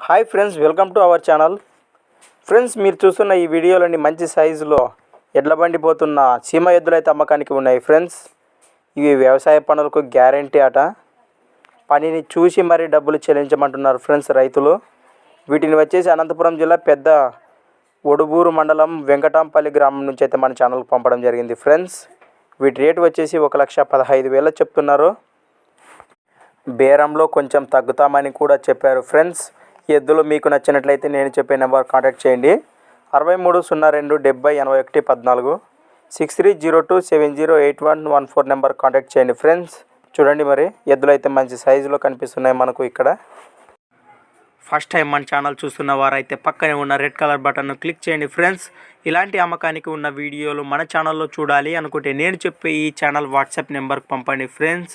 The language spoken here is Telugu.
Hi friends welcome to our channel. Friends మీరు చూస్తున్న ఈ వీడియోలోని మంచి సైజులో ఎడ్ల బండి పోతున్న సీమ ఎద్దులు అయితే అమ్మకానికి ఉన్నాయి ఫ్రెండ్స్. ఇవి వ్యవసాయ పనులకు గ్యారంటీ అట. పనిని చూసి మరీ డబ్బులు చెల్లించమంటున్నారు ఫ్రెండ్స్ రైతులు. వీటిని వచ్చేసి అనంతపురం జిల్లా పెద్ద ఒడుబూరు మండలం వెంకటాంపల్లి గ్రామం నుంచి అయితే మన ఛానల్కి పంపడం జరిగింది ఫ్రెండ్స్. వీటి రేటు వచ్చేసి ఒక లక్ష పదహైదు వేలు చెప్తున్నారు. బేరంలో కొంచెం తగ్గుతామని కూడా చెప్పారు ఫ్రెండ్స్. ఎద్దులు మీకు నచ్చినట్లయితే నేను చెప్పే నెంబర్ కాంటాక్ట్ చేయండి. అరవై మూడు సున్నా రెండు డెబ్బై ఎనభై ఒకటి పద్నాలుగు. Six three zero two seven zero eight one one four number contact చేయండి ఫ్రెండ్స్. చూడండి మరి ఎద్దులు అయితే మంచి సైజులో కనిపిస్తున్నాయి మనకు ఇక్కడ. ఫస్ట్ టైం మన ఛానల్ చూస్తున్న వారైతే పక్కనే ఉన్న రెడ్ కలర్ బటన్ను క్లిక్ చేయండి ఫ్రెండ్స్. ఇలాంటి అమ్మకానికి ఉన్న వీడియోలు మన ఛానల్లో చూడాలి అనుకుంటే నేను చెప్పే ఈ ఛానల్ వాట్సాప్ నెంబర్కి పంపండి friends.